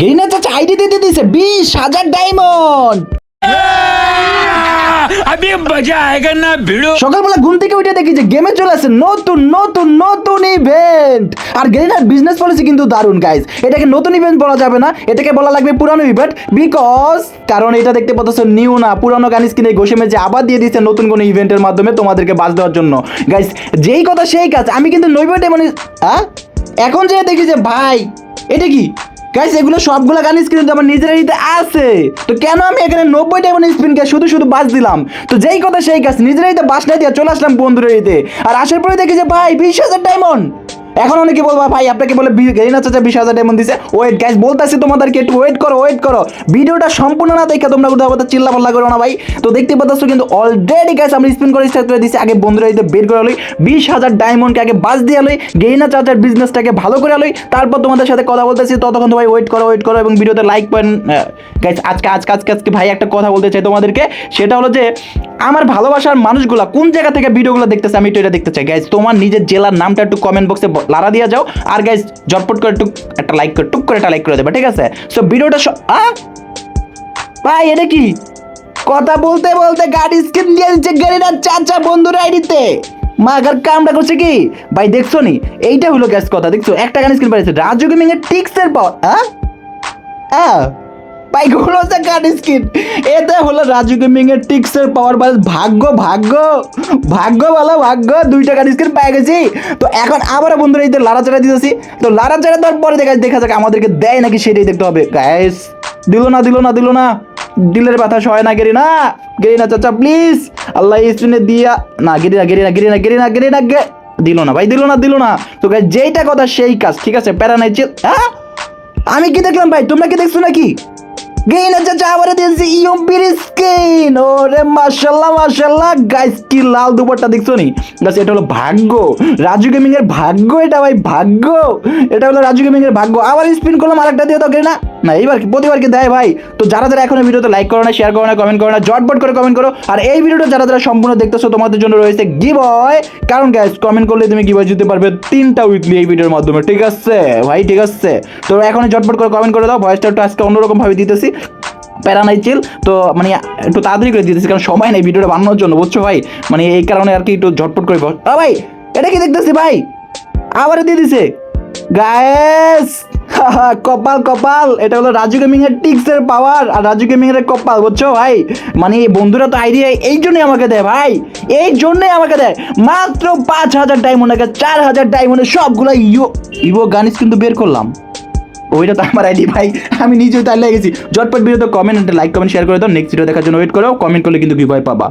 Garena চাচা ID দিতে দিয়েছে বিশ হাজার ডায়মন্ড সকালবেলা ঘুম থেকে উঠে দেখি যে গেমে চলে নতুন নতুন নতুন ইভেন্ট আর বিজনেস পলিসি কিন্তু গাইস এটাকে নতুন ইভেন্ট বলা যাবে না এটাকে বলা লাগবে পুরানো ইভেন্ট বিকজ কারণ এটা দেখতে নিউ না পুরানো আবার দিয়ে দিচ্ছে নতুন কোনো ইভেন্টের মাধ্যমে তোমাদেরকে বাজ দেওয়ার জন্য। গাইস যেই কথা সেই কাজ আমি কিন্তু হ্যাঁ এখন যে দেখি যে ভাই এটা কি? গাইস এগুলো সবগুলো গান স্ক্রিন আমার নিজের এরিতে আছে। তো কেন আমি এখানে নব্বই ডায়মন্ড স্পিনকে শুধু শুধু বাস দিলাম? তো যেই কথা সেই কাজ, নিজের এরিতে বাস না দিয়ে চলে আসলাম বন্ধুর এরিতে আর আসার পরে দেখি যে, ভাই, বিশ হাজার ডায়মন্ড এখন অনেকে বলবা, ভাই, আপনাকে বলে গেরিনা চাচা বিশ হাজার ডায়মন্ড দিছে। ওয়েট গাইস বলতেছি তোমাদেরকে একটু ওয়েট করো ওয়েট করো। ভিডিওটা সম্পূর্ণ না দেখে তোমরা কোথাও কোথাও চিল্লা পাল্লা করো না, ভাই। তো দেখতে পাচ্ছ কিন্তু অলরেডি গাইস আমি স্পিন করে স্টার্ট করে দিছি আগে বন্ধুরা এরিতে বের করে লই, বিশ হাজার ডায়মন্ডকে আগে বাজ দিয়ে লই, গেরিনা চাচার বিজনেসটাকে ভালো করে লই, তারপর তোমাদের সাথে কথা বলতেছি। ততক্ষণ ভাই ওয়েট করো ওয়েট করো এবং ভিডিওতে লাইক করেন গাইস আজকে আজকে আজকে আজকে ভাই একটা কথা বলতে চাই তোমাদেরকে। সেটা হলো যে আমার ভালোবাসার মানুষগুলা কোন জায়গা থেকে ভিডিওগুলো দেখতেছে আমি এটা দেখতে চাই। গাইস তোমার নিজের জেলার নামটা একটু কমেন্ট বক্সে লারা দিয়ে যাও। আর গাইস জটপট করে টুক একটা লাইক করে টুক করে একটা লাইক করে দেবে, ঠিক আছে? সো ভিডিওটা ভাই, এটা কি? কথা বলতে বলতে গাড়ি স্ক্রিন দিয়ে দিচ্ছে গাড়িটার চাচা বন্ধুর আইডিতে। মাগার কামটা করছে কি? ভাই, দেখছ নি? এইটা হলো গ্যাস কথা, দেখছ? একটা গান স্ক্রিন পাইছে রাজু গেমিং এর টিক্সের পর হ্যাঁ হ্যাঁ হলো যে গান স্ক্রিন এতে হলো রাজু গেমিং এর টিক্সের পাওয়ার বাস ভাগ্য ভাগ্য ভাগ্য ভালো, ভাগ্য। দুইটা গান স্ক্রিন পেয়ে গেছি। তো এখন আবারও বন্ধুরা এই লাড়া চাড়া দিতেছি। তো লাড়া চাড়া দেওয়ার পরে দেখা দেখা যাক আমাদেরকে দেয় নাকি সেটাই দেখতে হবে। গ্যাস দিল না দিল না দিল না। দিলের ব্যথা সয় না, গেরি না। গেরি না, চাচা প্লিজ আল্লাহ স্ক্রিনে দিয়া না, গেরি না গেরি না গেরি না গেরি না গেরি না, গে দিল না, ভাই, দিল না দিল না। তো যেইটা কথা সেই কাজ, ঠিক আছে? প্যারা নাই হ্যাঁ? আমি কি দেখলাম, ভাই? তোমরা কি দেখছ নাকি? গেইন আছে চাবারে দিয়েছি ইউম্পির ও ওরে মাশাল্লাহ মাশাল্লাহ। গাইস কি লাল দুপাট্টা দেখছ নি? গাইস এটা হলো ভাগ্য। রাজু গেমিং এর ভাগ্য এটা, ভাই, ভাগ্য। এটা হলো রাজু গেমিং এর ভাগ্য। আবার স্পিন করলাম আরেকটা দিয়ে দাও না না, এইবার প্রতিবার কি দেয় ভাই, তো যারা যারা এখনও ভিডিওতে লাইক করো না শেয়ার করো না কমেন্ট করো না, জটপট করে কমেন্ট করো, আর এই ভিডিওটা যারা যারা সম্পূর্ণ দেখতেছো, তোমাদের জন্য রয়েছে গিভ হয় কারণ গ্যাস কমেন্ট করলে তুমি গিভ জিততে পারবে তিনটা উইকলি এই ভিডিওর মাধ্যমে, ঠিক আছে? ভাই, ঠিক আছে? তো এখন ঝটপট করে কমেন্ট করে দাও ভয়েসটা একটু আজকে অন্যরকম ভাবে দিতেছি। প্যারা নাই চিল তো মানে একটু তাড়াতাড়ি করে দিতেছি, কারণ সময় নেই ভিডিওটা বানানোর জন্য, বুঝছ ভাই? মানে এই কারণে আর কি একটু ঝটপট করে ভাই, এটা কি দেখতেছি ভাই? আবার দিয়ে দিছে। গায়েস কপাল কপাল। এটা হলো রাজু গেমিং এর টিক্স এর পাওয়ার আর রাজু গেমিং এর কপাল, বুঝছ ভাই? মানে এই বন্ধুরা তো আইডিয়া এই জন্যই আমাকে দেয় ভাই। এই জন্যই আমাকে দেয়। মাত্র পাঁচ হাজার ডায়মন্ড চার হাজার ডায়মন্ডে সবগুলো ইও ইভো গানিস কিন্তু বের করলাম। ওইটা তো আমার আইডি ভাই। আমি নিজেও তাই লেগেছি জটপট ভিডিও তো কমেন্ট লাইক কমেন্ট শেয়ার করে দাও। নেক্সট ভিডিও দেখার জন্য ওয়েট করো। কমেন্ট করলে কিন্তু কি ভয় পাবা।